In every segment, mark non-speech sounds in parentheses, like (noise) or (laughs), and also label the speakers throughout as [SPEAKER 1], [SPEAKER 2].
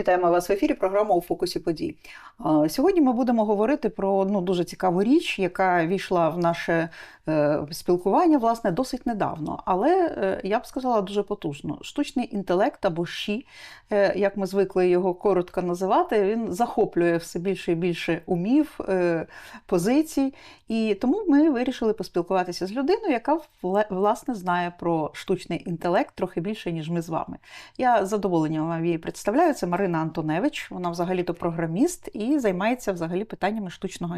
[SPEAKER 1] Вітаємо вас в ефірі. Програма у фокусі подій. Сьогодні ми будемо говорити про ну, дуже цікаву річ, яка війшла в наше е, спілкування власне досить недавно, але е, я б сказала дуже потужно. Штучний інтелект або ШІ, е, як ми звикли його коротко називати, він захоплює все більше і більше умів, позицій. І тому ми вирішили поспілкуватися з людиною, яка власне знає про штучний інтелект трохи більше, ніж ми з вами. Я задоволенням вам її представляю. Це Марина Антоневич. Вона взагалі-то програміст і займається взагалі питаннями штучного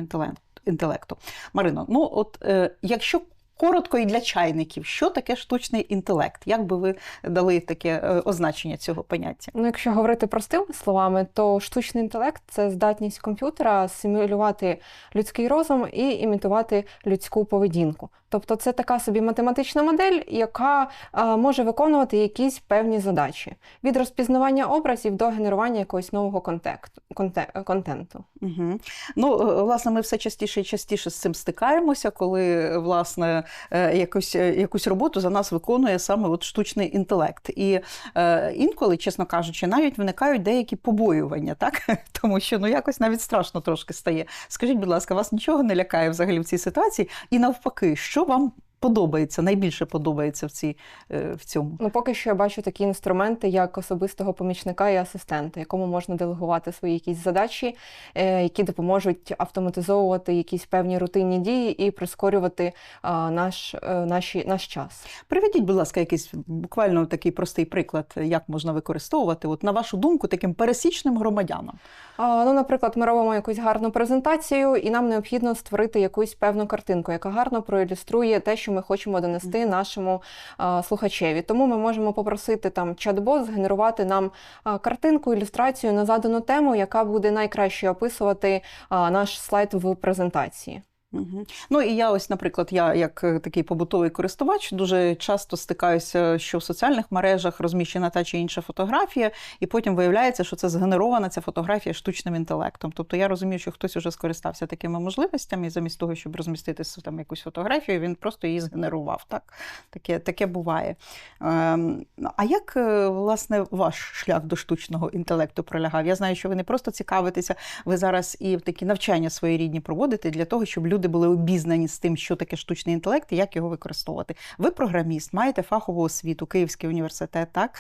[SPEAKER 1] інтелекту. Марино, ну от е, якщо коротко і для чайників, що таке штучний інтелект? Як би ви дали таке е, означення цього поняття?
[SPEAKER 2] Ну, якщо говорити простими словами, то штучний інтелект це здатність комп'ютера симулювати людський розум і імітувати людську поведінку. Тобто це така собі математична модель, яка е, може виконувати якісь певні задачі від розпізнавання образів до генерування якогось нового контекту, конте, контенту.
[SPEAKER 1] Угу. Ну, е, власне, ми все частіше і частіше з цим стикаємося, коли власне е, якусь, якусь роботу за нас виконує саме от штучний інтелект. І інколи, чесно кажучи, навіть виникають деякі побоювання, так? (laughs) Тому що ну якось навіть страшно трошки стає. Скажіть, будь ласка, вас нічого не лякає взагалі в цій ситуації? І навпаки, що вам подобається, найбільше подобається в, цій, е, в цьому?
[SPEAKER 2] Ну, поки що я бачу такі інструменти, як особистого помічника і асистента, якому можна делегувати свої якісь задачі, е, які допоможуть автоматизовувати якісь певні рутинні дії і прискорювати наш, е, наші, наш час.
[SPEAKER 1] Приведіть, будь ласка, якийсь буквально такий простий приклад, як можна використовувати, от на вашу думку, таким пересічним громадянам.
[SPEAKER 2] А, Ну, наприклад, ми робимо якусь гарну презентацію, і нам необхідно створити якусь певну картинку, яка гарно проілюструє те, що ми хочемо донести нашому а, слухачеві. Тому ми можемо попросити там чат-бот згенерувати нам картинку, ілюстрацію на задану тему, яка буде найкраще описувати а, наш слайд в презентації.
[SPEAKER 1] Ну і я ось, наприклад, я як е, такий побутовий користувач дуже часто стикаюся, що в соціальних мережах розміщена та чи інша фотографія, і потім виявляється, що це згенерована ця фотографія штучним інтелектом. Тобто я розумію, що хтось уже скористався такими можливостями, і замість того, щоб розмістити там якусь фотографію, він просто її згенерував. Так? Таке, таке буває. Ем, а як е, власне ваш шлях до штучного інтелекту пролягав? Я знаю, що ви не просто цікавитеся, ви зараз і такі навчання своєрідні проводите для того, щоб люди були обізнані з тим, що таке штучний інтелект і як його використовувати. Ви програміст, маєте фахову освіту, Київський університет, так?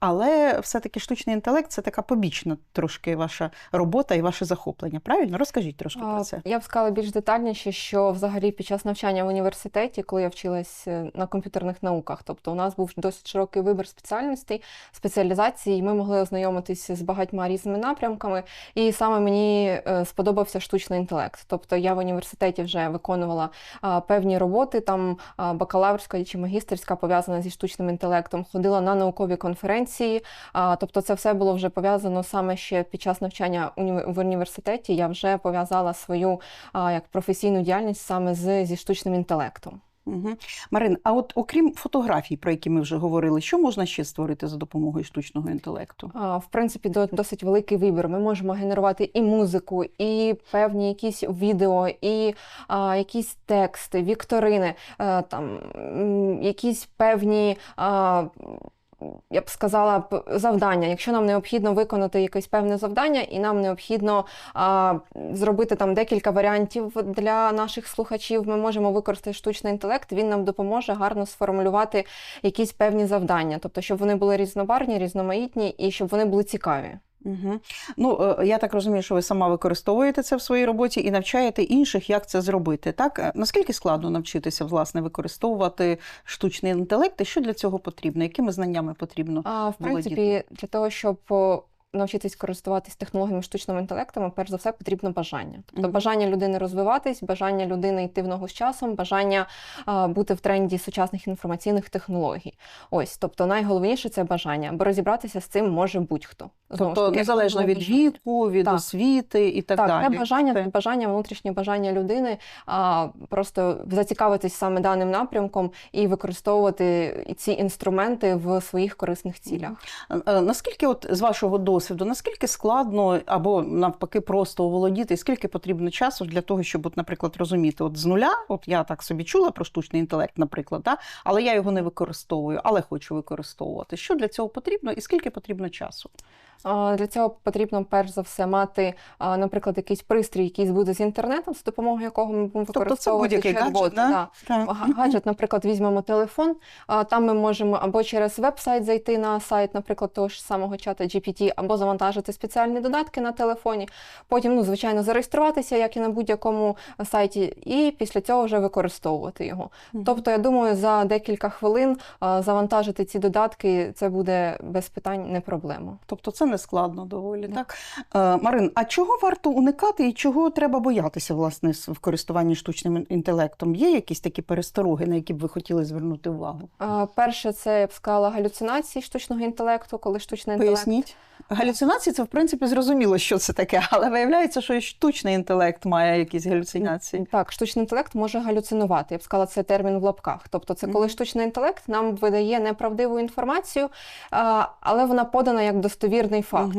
[SPEAKER 1] Але все-таки штучний інтелект це така побічна трошки ваша робота і ваше захоплення. Правильно? Розкажіть трошки про це.
[SPEAKER 2] Я б сказала більш детальніше, що взагалі під час навчання в університеті, коли я вчилась е, на комп'ютерних науках, тобто у нас був досить широкий вибір спеціальностей, спеціалізацій, і ми могли ознайомитися з багатьма різними напрямками. І саме мені е, сподобався штучний інтелект. Тобто я в університеті вже виконувала певні роботи, там бакалаврська чи магістерська пов'язана зі штучним інтелектом, ходила на наукові конференції. А, тобто, це все було вже пов'язано саме ще під час навчання в університеті. Я вже пов'язала свою а, як професійну діяльність саме з, зі штучним інтелектом.
[SPEAKER 1] Угу. Марин, а от окрім фотографій, про які ми вже говорили, що можна ще створити за допомогою штучного інтелекту?
[SPEAKER 2] А, В принципі, до- досить великий вибір. Ми можемо генерувати і музику, і певні якісь відео, і а, якісь тексти, вікторини, е, там якісь певні. А, я б сказала завдання. Якщо нам необхідно виконати якесь певне завдання, і нам необхідно а, зробити там декілька варіантів для наших слухачів, ми можемо використати штучний інтелект. Він нам допоможе гарно сформулювати якісь певні завдання, тобто, щоб вони були різнобарні, різноманітні і щоб вони були цікаві.
[SPEAKER 1] Угу. Ну, е, я так розумію, що ви сама використовуєте це в своїй роботі і навчаєте інших, як це зробити. Так Е, наскільки складно навчитися власне використовувати штучний інтелект, і що для цього потрібно? Якими знаннями потрібно?
[SPEAKER 2] А в
[SPEAKER 1] володіти.
[SPEAKER 2] принципі, для того, щоб навчитись користуватись технологіями штучного інтелекту, перш за все потрібно бажання. Тобто бажання людини розвиватись, бажання людини йти в ногу з часом, бажання а, бути в тренді сучасних інформаційних технологій. Ось, тобто найголовніше це бажання, бо розібратися з цим може будь-хто. Знову
[SPEAKER 1] Тобто
[SPEAKER 2] таки,
[SPEAKER 1] незалежно від віку, від
[SPEAKER 2] Так.
[SPEAKER 1] освіти і так,
[SPEAKER 2] Так,
[SPEAKER 1] далі.
[SPEAKER 2] це бажання,
[SPEAKER 1] Це-
[SPEAKER 2] бажання, внутрішнє бажання людини, а просто зацікавитись саме даним напрямком і використовувати ці інструменти в своїх корисних цілях.
[SPEAKER 1] Е, Наскільки, от з вашого досвіду, наскільки складно або навпаки просто оволодіти, і скільки потрібно часу для того, щоб, от, наприклад, розуміти, от з нуля, от я так собі чула про штучний інтелект, наприклад, да? але я його не використовую, але хочу використовувати. Що для цього потрібно і скільки потрібно часу?
[SPEAKER 2] Для цього потрібно перш за все мати, наприклад, якийсь пристрій, який буде з інтернетом, з допомогою якого ми будемо
[SPEAKER 1] Тобто це
[SPEAKER 2] використовувати
[SPEAKER 1] будь-який
[SPEAKER 2] чат-бот.
[SPEAKER 1] гаджет, да?
[SPEAKER 2] Да.
[SPEAKER 1] Так.
[SPEAKER 2] Гаджет, наприклад, візьмемо телефон, там ми можемо або через веб-сайт зайти на сайт, наприклад, того ж самого чата GPT, або завантажити спеціальні додатки на телефоні. Потім, ну, звичайно, зареєструватися, як і на будь-якому сайті, і після цього вже використовувати його.
[SPEAKER 1] Мгм.
[SPEAKER 2] Тобто, я думаю, за декілька хвилин завантажити ці додатки це буде без питань не проблема.
[SPEAKER 1] Тобто це не складно доволі,
[SPEAKER 2] Да.
[SPEAKER 1] так? Е, Марин, а чого варто уникати і чого треба боятися власне в користуванні штучним інтелектом? Є якісь такі перестороги, на які б ви хотіли звернути увагу?
[SPEAKER 2] А, Перше, це я б сказала галюцинації штучного інтелекту, коли штучний інтелект
[SPEAKER 1] Поясніть. Галюцинації це в принципі зрозуміло, що це таке, але виявляється, що і штучний інтелект має якісь галюцинації.
[SPEAKER 2] Так, штучний інтелект може галюцинувати. Я б сказала, це термін в лапках. Тобто, це коли штучний інтелект нам видає неправдиву інформацію, але вона подана як достовірний факт.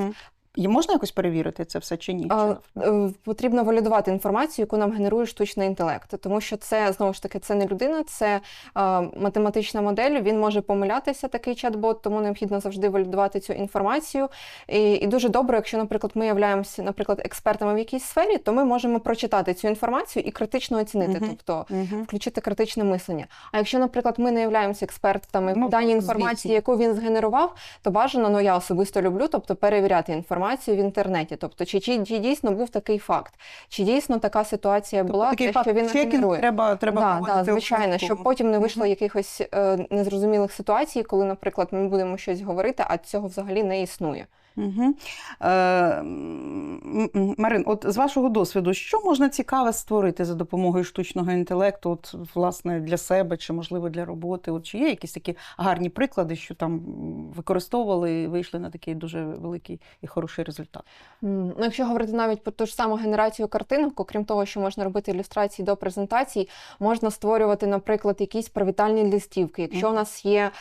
[SPEAKER 1] І можна якось перевірити це все чи ні?
[SPEAKER 2] А, е, Потрібно валідувати інформацію, яку нам генерує штучний інтелект, тому що це знову ж таки це не людина, це а, математична модель. Він може помилятися, такий чат-бот, тому необхідно завжди валідувати цю інформацію. І, і дуже добре, якщо, наприклад, ми являємося, наприклад, експертами в якійсь сфері, то ми можемо прочитати цю інформацію і критично оцінити,
[SPEAKER 1] Мгм.
[SPEAKER 2] тобто
[SPEAKER 1] Мгм.
[SPEAKER 2] включити критичне мислення. А якщо, наприклад, ми не являємося експертами
[SPEAKER 1] Ну,
[SPEAKER 2] в даній
[SPEAKER 1] звісно.
[SPEAKER 2] інформації, яку він згенерував, то бажано, ну я особисто люблю, тобто перевіряти інформацію в інтернеті. Тобто, чи, чи, чи дійсно був такий факт, чи дійсно така ситуація
[SPEAKER 1] Тобто
[SPEAKER 2] була,
[SPEAKER 1] такий
[SPEAKER 2] те,
[SPEAKER 1] факт
[SPEAKER 2] що він генерує.
[SPEAKER 1] треба, треба
[SPEAKER 2] да, да, звичайно, щоб потім не вийшло
[SPEAKER 1] Мгм.
[SPEAKER 2] якихось е, незрозумілих ситуацій, коли, наприклад, ми будемо щось говорити, а цього взагалі не існує.
[SPEAKER 1] Угу. Е, Марин, от з вашого досвіду, що можна цікаве створити за допомогою штучного інтелекту, от, власне, для себе чи, можливо, для роботи? От, чи є якісь такі гарні приклади, що там використовували і вийшли на такий дуже великий і хороший результат?
[SPEAKER 2] Ну, якщо говорити навіть про ту ж саму генерацію картинок, окрім того, що можна робити ілюстрації до презентацій, можна створювати, наприклад, якісь привітальні листівки. Якщо у нас є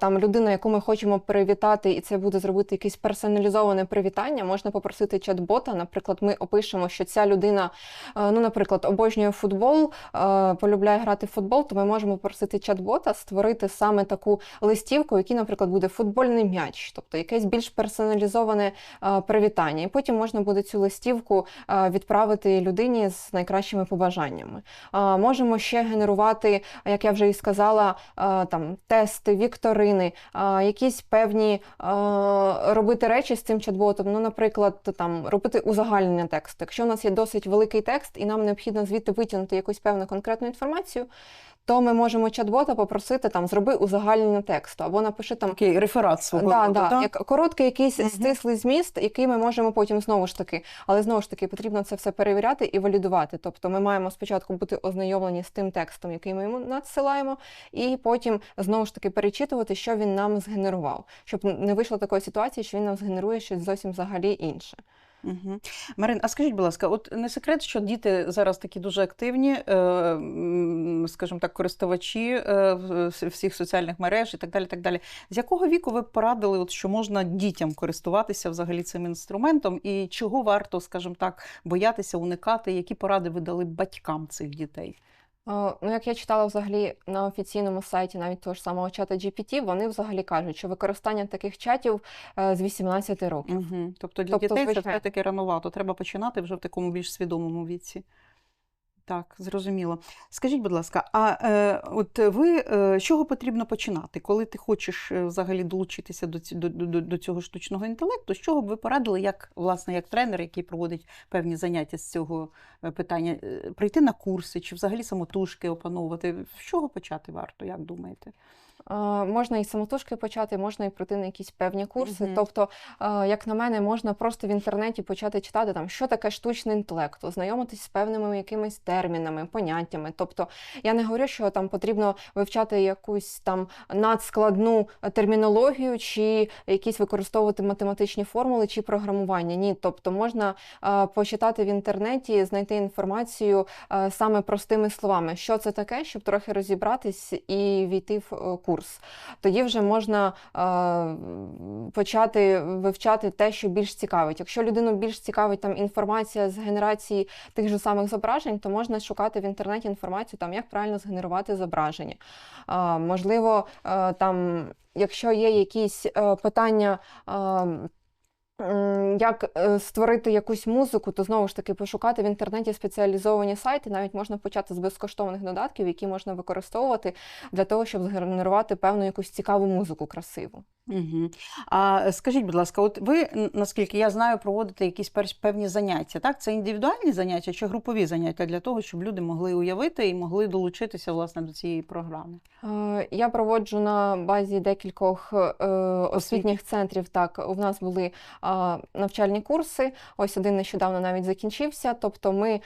[SPEAKER 2] там людина, яку ми хочемо привітати, і це буде зробити якийсь якесь персоналізоване привітання, можна попросити чат-бота. Наприклад, ми опишемо, що ця людина, е, ну, наприклад, обожнює футбол, е, полюбляє грати в футбол, то ми можемо попросити чат-бота створити саме таку листівку, в якій, наприклад, буде футбольний м'яч, тобто якесь більш персоналізоване е, привітання. І потім можна буде цю листівку відправити людині з найкращими побажаннями. Можемо ще генерувати, як я вже і сказала, там тести, вікторини, якісь певні робити речі з цим чат-ботом. Ну, наприклад, там робити узагальнення тексту. Якщо у нас є досить великий текст, і нам необхідно звідти витягнути якусь певну конкретну інформацію. То ми можемо чат-бота попросити там зроби узагальнення тексту або напиши там
[SPEAKER 1] Такий реферат свого
[SPEAKER 2] Да,
[SPEAKER 1] роду,
[SPEAKER 2] да,
[SPEAKER 1] так?
[SPEAKER 2] як короткий якийсь
[SPEAKER 1] Мгм.
[SPEAKER 2] стислий зміст, який ми можемо потім знову ж таки, але знову ж таки потрібно це все перевіряти і валідувати. Тобто ми маємо спочатку бути ознайомлені з тим текстом, який ми йому надсилаємо, і потім знову ж таки перечитувати, що він нам згенерував, щоб не вийшло такої ситуації, що він нам згенерує щось зовсім взагалі інше.
[SPEAKER 1] Угу. Марин, а скажіть, будь ласка, от не секрет, що діти зараз такі дуже активні, е, скажімо так, користувачі е, всіх соціальних мереж і так далі. так далі. З якого віку ви б порадили, от, що можна дітям користуватися взагалі цим інструментом, і чого варто, скажімо так, боятися, уникати? Які поради ви дали батькам цих дітей?
[SPEAKER 2] Е, Ну, як я читала взагалі на офіційному сайті навіть того ж самого чата GPT, вони взагалі кажуть, що використання таких чатів е, з 18 років.
[SPEAKER 1] Угу. Тобто для
[SPEAKER 2] Тобто,
[SPEAKER 1] дітей це
[SPEAKER 2] звичайно.
[SPEAKER 1] все-таки ранувато. Треба починати вже в такому більш свідомому віці. Так, зрозуміло. Скажіть, будь ласка, а е, от ви е, з чого потрібно починати, коли ти хочеш е, взагалі долучитися до, ці- до, до, до цього штучного інтелекту? З чого б ви порадили, як власне як тренер, який проводить певні заняття з цього е, питання, е, прийти на курси чи взагалі самотужки опановувати? З чого почати варто, як думаєте?
[SPEAKER 2] Е, Можна і самотужки почати, можна і пройти на якісь певні курси.
[SPEAKER 1] Мгм.
[SPEAKER 2] Тобто, е, як на мене, можна просто в інтернеті почати читати там, що таке штучний інтелект, ознайомитись з певними якимись термінами, поняттями. Тобто, я не говорю, що там потрібно вивчати якусь там надскладну термінологію, чи якісь використовувати математичні формули чи програмування. Ні, тобто можна е, почитати в інтернеті, знайти інформацію саме простими словами, що це таке, щоб трохи розібратись і війти в е, курс. Тоді вже можна е, почати вивчати те, що більш цікавить. Якщо людину більш цікавить там інформація з генерації тих же самих зображень, то можна шукати в інтернеті інформацію, там як правильно згенерувати зображення. Е, можливо, е, там, якщо є якісь е, питання. е, Як е, створити якусь музику, то знову ж таки пошукати в інтернеті спеціалізовані сайти. Навіть можна почати з безкоштовних додатків, які можна використовувати для того, щоб згенерувати певну якусь цікаву музику красиву.
[SPEAKER 1] Угу. А скажіть, будь ласка, от ви, наскільки я знаю, проводите якісь певні заняття, так? Це індивідуальні заняття чи групові заняття для того, щоб люди могли уявити і могли долучитися власне до цієї програми?
[SPEAKER 2] Е, Я проводжу на базі декількох е, освітніх центрів. Так, у нас були навчальні курси. Ось один нещодавно навіть закінчився. Тобто, ми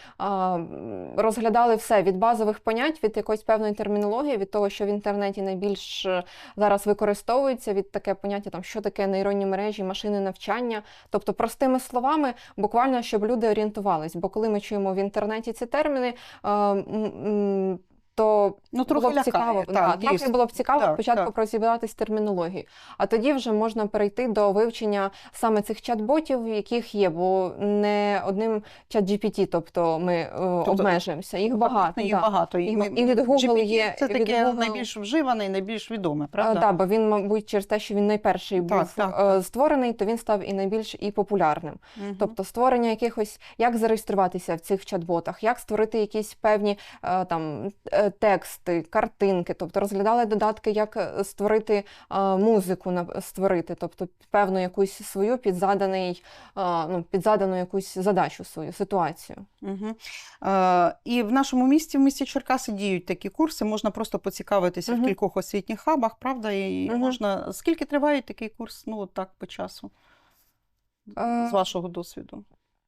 [SPEAKER 2] розглядали все від базових понять, від якоїсь певної термінології, від того, що в інтернеті найбільш е, зараз використовується, від таке поняття, там що таке нейронні мережі, машини навчання. Тобто, простими словами, буквально щоб люди орієнтувались. Бо коли ми чуємо в інтернеті ці терміни, е, то
[SPEAKER 1] Ну, трохи
[SPEAKER 2] було б цікаво,
[SPEAKER 1] так,
[SPEAKER 2] да, трохи було б цікаво
[SPEAKER 1] Так,
[SPEAKER 2] спочатку
[SPEAKER 1] так.
[SPEAKER 2] розібратись з термінологією, а тоді вже можна перейти до вивчення саме цих чат-ботів, яких є, бо не одним чат GPT, тобто ми е, обмежуємося. Їх багато.
[SPEAKER 1] Їх
[SPEAKER 2] да.
[SPEAKER 1] багато.
[SPEAKER 2] І
[SPEAKER 1] ми-
[SPEAKER 2] і від Google
[SPEAKER 1] GPT
[SPEAKER 2] є,
[SPEAKER 1] Це
[SPEAKER 2] від
[SPEAKER 1] таке
[SPEAKER 2] Google-
[SPEAKER 1] найбільш вживане і найбільш відоме, правда?
[SPEAKER 2] да, бо він, мабуть, через те, що він найперший
[SPEAKER 1] Так,
[SPEAKER 2] був
[SPEAKER 1] так.
[SPEAKER 2] е, створений, то він став і найбільш і популярним.
[SPEAKER 1] Мгм.
[SPEAKER 2] Тобто створення якихось, як зареєструватися в цих чат-ботах, як створити якісь певні е, там тексти, картинки, тобто розглядали додатки, як е, створити е, музику, створити, тобто певну якусь свою під заданий, е, ну, під задану якусь задачу свою ситуацію.
[SPEAKER 1] Угу. Е, і в нашому місті, в місті Черкаси, діють такі курси. Можна просто поцікавитися
[SPEAKER 2] Мгм.
[SPEAKER 1] в кількох освітніх хабах, правда? І
[SPEAKER 2] Мгм.
[SPEAKER 1] можна. Скільки триває такий курс? Ну, так, по часу, з вашого досвіду.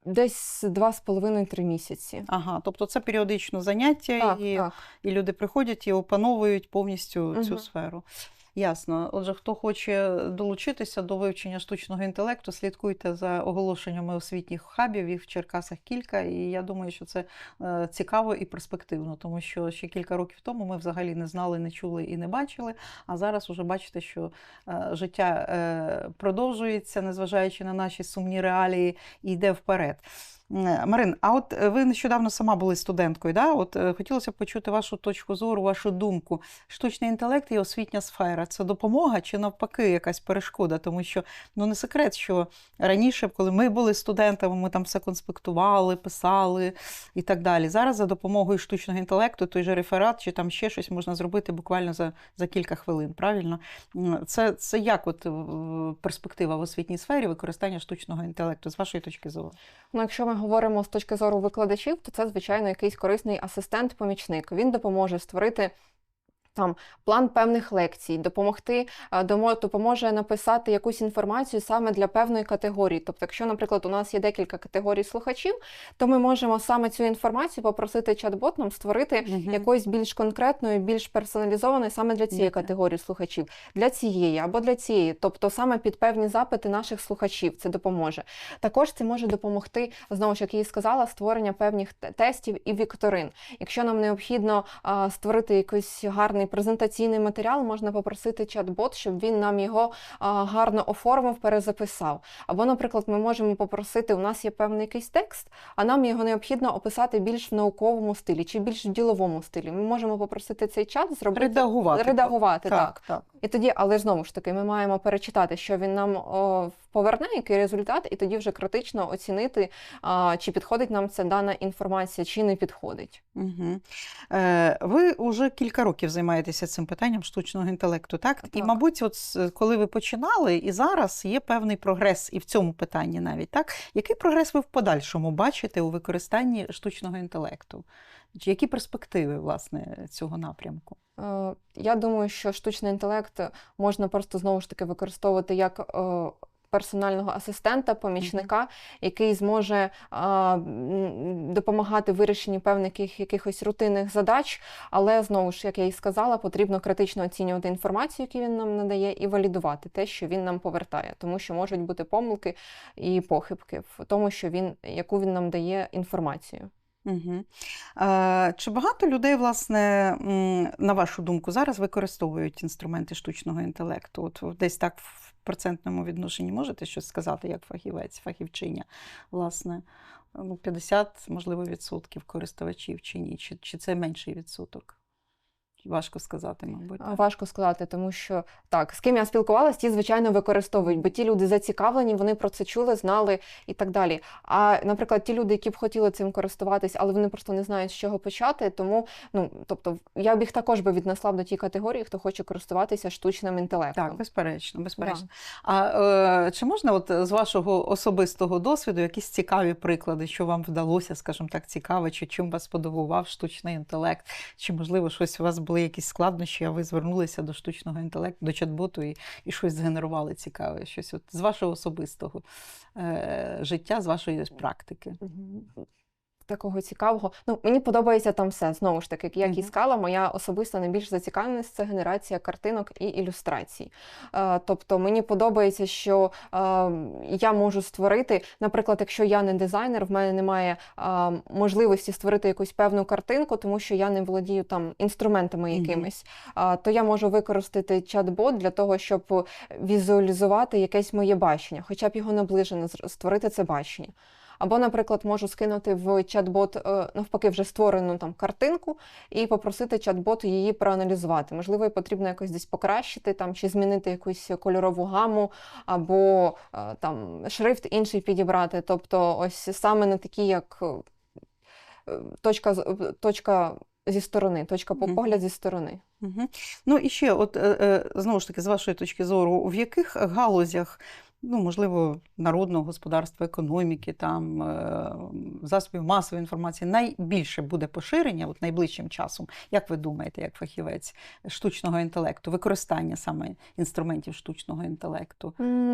[SPEAKER 2] Десь два з половиною-три місяці.
[SPEAKER 1] Ага, тобто це періодично заняття,
[SPEAKER 2] Так,
[SPEAKER 1] і,
[SPEAKER 2] так.
[SPEAKER 1] і люди приходять і опановують повністю цю сферу. Ясно. Отже, хто хоче долучитися до вивчення штучного інтелекту, слідкуйте за оголошеннями освітніх хабів. Їх в Черкасах кілька, і я думаю, що це е, цікаво і перспективно, тому що ще кілька років тому ми взагалі не знали, не чули і не бачили. А зараз уже бачите, що е, життя е, продовжується, незважаючи на наші сумні реалії, і йде вперед. Е, Марин, а от е, ви нещодавно сама були студенткою, да? От е, хотілося б почути вашу точку зору, вашу думку. Штучний інтелект і освітня сфера це допомога чи навпаки якась перешкода? Тому що ну не секрет, що раніше, коли ми були студентами, ми там все конспектували, писали і так далі. Зараз за допомогою штучного інтелекту той же реферат чи там ще щось можна зробити буквально за, за кілька хвилин. Правильно? Це, це як от перспектива в освітній сфері використання штучного інтелекту з вашої точки зору?
[SPEAKER 2] Ну, якщо ми говоримо з точки зору викладачів, то це, звичайно, якийсь корисний асистент-помічник. Він допоможе створити. Там план певних лекцій, допомогти е, допоможе написати якусь інформацію саме для певної категорії. Тобто, якщо, наприклад, у нас є декілька категорій слухачів, то ми можемо саме цю інформацію попросити чат-бот нам створити
[SPEAKER 1] Мгм.
[SPEAKER 2] якоюсь більш конкретною, більш персоналізованою саме для цієї категорії слухачів, для цієї або для цієї, тобто саме під певні запити наших слухачів це допоможе. Також це може допомогти знову ж як я і сказала, створення певних тестів і вікторин. Якщо нам необхідно а, створити якийсь гарний презентаційний матеріал, можна попросити чат-бот, щоб він нам його гарно оформив, перезаписав. Або, наприклад, ми можемо попросити, у нас є певний якийсь текст, а нам його необхідно описати більш в науковому стилі чи більш в діловому стилі. Ми можемо попросити цей чат зробити
[SPEAKER 1] Редагувати.
[SPEAKER 2] редагувати так.
[SPEAKER 1] так. так.
[SPEAKER 2] І тоді, але знову ж таки, ми маємо перечитати, що він нам о, поверне, який результат, і тоді вже критично оцінити, а, чи підходить нам ця дана інформація, чи не підходить.
[SPEAKER 1] Угу. Е, ви вже кілька років займаєтеся цим питанням штучного інтелекту, так? І, мабуть, от коли ви починали, і зараз є певний прогрес і в цьому питанні навіть, так? Який прогрес ви в подальшому бачите у використанні штучного інтелекту? Які перспективи, власне, цього напрямку?
[SPEAKER 2] Е, Я думаю, що штучний інтелект можна просто знову ж таки використовувати як е, персонального асистента, помічника, який зможе а, допомагати в вирішенні певних якихось рутинних задач. Але знову ж, як я і сказала, потрібно критично оцінювати інформацію, яку він нам надає, і валідувати те, що він нам повертає, тому що можуть бути помилки і похибки в тому, що він яку він нам дає інформацію.
[SPEAKER 1] Угу. Чи багато людей, власне, на вашу думку, зараз використовують інструменти штучного інтелекту? От десь так в процентному відношенні можете щось сказати, як фахівець, фахівчиня, власне, ну, 50, можливо, відсотків користувачів чи ні? Чи, чи це менший відсоток? Важко сказати, мабуть.
[SPEAKER 2] Важко сказати, тому що так, з ким я спілкувалася, ті, звичайно, використовують, бо ті люди зацікавлені, вони про це чули, знали і так далі. А, наприклад, ті люди, які б хотіли цим користуватись, але вони просто не знають, з чого почати. Тому, ну тобто, я б їх також би віднесла до тієї категорії, хто хоче користуватися штучним інтелектом.
[SPEAKER 1] Так, безперечно, безперечно.
[SPEAKER 2] Да.
[SPEAKER 1] А е, чи можна, от з вашого особистого досвіду, якісь цікаві приклади, що вам вдалося, скажімо так, цікаве, чи чим вас подивував штучний інтелект? Чи можливо щось у вас були якісь складнощі, а ви звернулися до штучного інтелекту, до чат-боту і, і щось згенерували цікаве? Щось от з вашого особистого е, життя, з вашої практики?
[SPEAKER 2] Такого цікавого. Ну, мені подобається там все. Знову ж таки, як і
[SPEAKER 1] Мгм.
[SPEAKER 2] сказала, моя особиста найбільш зацікавленість це генерація картинок і ілюстрацій. Е, тобто мені подобається, що е, я можу створити, наприклад, якщо я не дизайнер, в мене немає е, можливості створити якусь певну картинку, тому що я не володію там інструментами якимись, е, то я можу використати чат-бот для того, щоб візуалізувати якесь моє бачення, хоча б його наближене, створити це бачення. Або, наприклад, можу скинути в чат-бот е, навпаки вже створену там картинку і попросити чат-бот її проаналізувати. Можливо, і потрібно якось десь покращити там чи змінити якусь кольорову гаму, або е, там шрифт інший підібрати. Тобто, ось саме на такі, як е, точка, точка зі сторони, точка по погляд зі сторони.
[SPEAKER 1] Угу. Ну і ще, от знову ж таки, з вашої точки зору, в яких галузях, ну можливо, народного господарства, економіки, там е, засобів масової інформації найбільше буде поширення от найближчим часом, як ви думаєте, як фахівець штучного інтелекту, використання саме інструментів штучного інтелекту?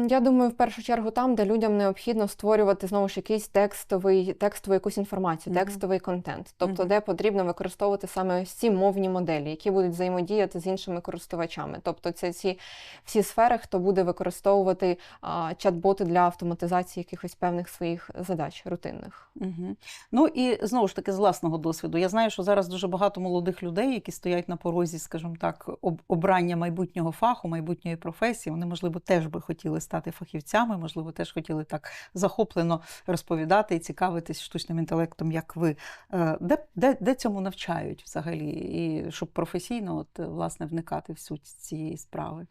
[SPEAKER 2] Я думаю, в першу чергу там, де людям необхідно створювати знову ж якийсь текстовий, текстову якусь інформацію,
[SPEAKER 1] Мгм.
[SPEAKER 2] текстовий контент. Тобто,
[SPEAKER 1] Мгм.
[SPEAKER 2] де потрібно використовувати саме ось ці мовні моделі, які будуть взаємодіяти з іншими користувачами. Тобто, це ці всі сфери, хто буде використовувати а, чат-боти для автоматизації якихось певних своїх задач рутинних.
[SPEAKER 1] Угу. Ну і знову ж таки, з власного досвіду. Я знаю, що зараз дуже багато молодих людей, які стоять на порозі, скажімо так, об- обрання майбутнього фаху, майбутньої професії. Вони, можливо, теж би хотіли стати фахівцями, можливо, теж хотіли так захоплено розповідати і цікавитись штучним інтелектом, як ви. Е, Де, де, де цьому навчають взагалі? І щоб професійно, от, власне, вникати в суть цієї справи?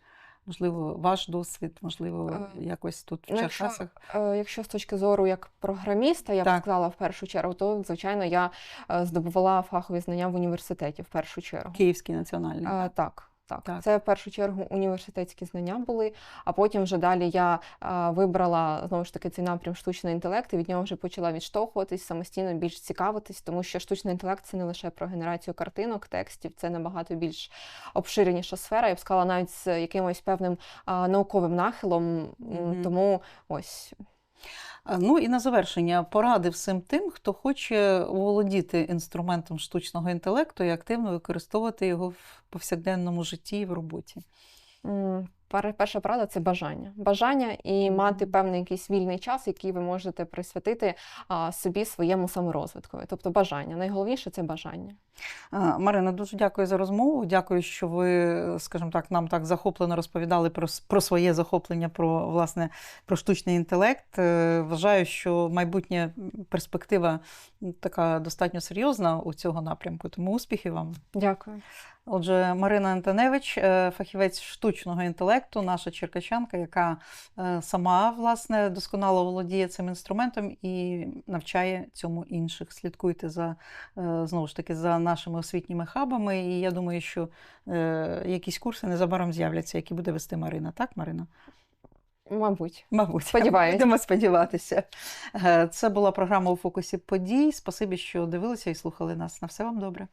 [SPEAKER 1] Можливо, ваш досвід, можливо,
[SPEAKER 2] Е,
[SPEAKER 1] якось тут в
[SPEAKER 2] Ну, якщо,
[SPEAKER 1] Черкасах.
[SPEAKER 2] е, якщо з точки зору як програміста, я б сказала в першу чергу, то звичайно я е, здобувала фахові знання в університеті в першу чергу.
[SPEAKER 1] Київський національний.
[SPEAKER 2] А, так. Так,
[SPEAKER 1] Так.
[SPEAKER 2] це в першу чергу університетські знання були, а потім вже далі я е, вибрала знову ж таки цей напрям штучний інтелект, і від нього вже почала відштовхуватись, самостійно більш цікавитись, тому що штучний інтелект це не лише про генерацію картинок, текстів, це набагато більш обширеніша сфера. Я б сказала, навіть з якимось певним а, науковим нахилом. М,
[SPEAKER 1] Мгм.
[SPEAKER 2] Тому ось
[SPEAKER 1] А, Ну і на завершення поради всім тим, хто хоче володіти інструментом штучного інтелекту і активно використовувати його в повсякденному житті і в роботі.
[SPEAKER 2] Перша порада це бажання. Бажання і мати певний якийсь вільний час, який ви можете присвятити собі своєму саморозвиткові. Тобто бажання. Найголовніше це бажання.
[SPEAKER 1] Марина, дуже дякую за розмову. Дякую, що ви, скажімо так, нам так захоплено розповідали про, про своє захоплення, про власне про штучний інтелект. Е, Вважаю, що майбутня перспектива така достатньо серйозна у цього напрямку. Тому успіхів вам.
[SPEAKER 2] Дякую.
[SPEAKER 1] Отже, Марина Антоневич, е, фахівець штучного інтелекту, наша черкачанка, яка е, сама власне досконало володіє цим інструментом і навчає цьому інших. Слідкуйте за е, знову ж таки за нашими освітніми хабами. І я думаю, що якісь курси незабаром з'являться, які буде вести Марина. Так, Марина?
[SPEAKER 2] Мабуть.
[SPEAKER 1] Мабуть,
[SPEAKER 2] Сподіваюсь.
[SPEAKER 1] будемо сподіватися. Це була програма у фокусі подій. Спасибі, що дивилися і слухали нас. На все вам добре.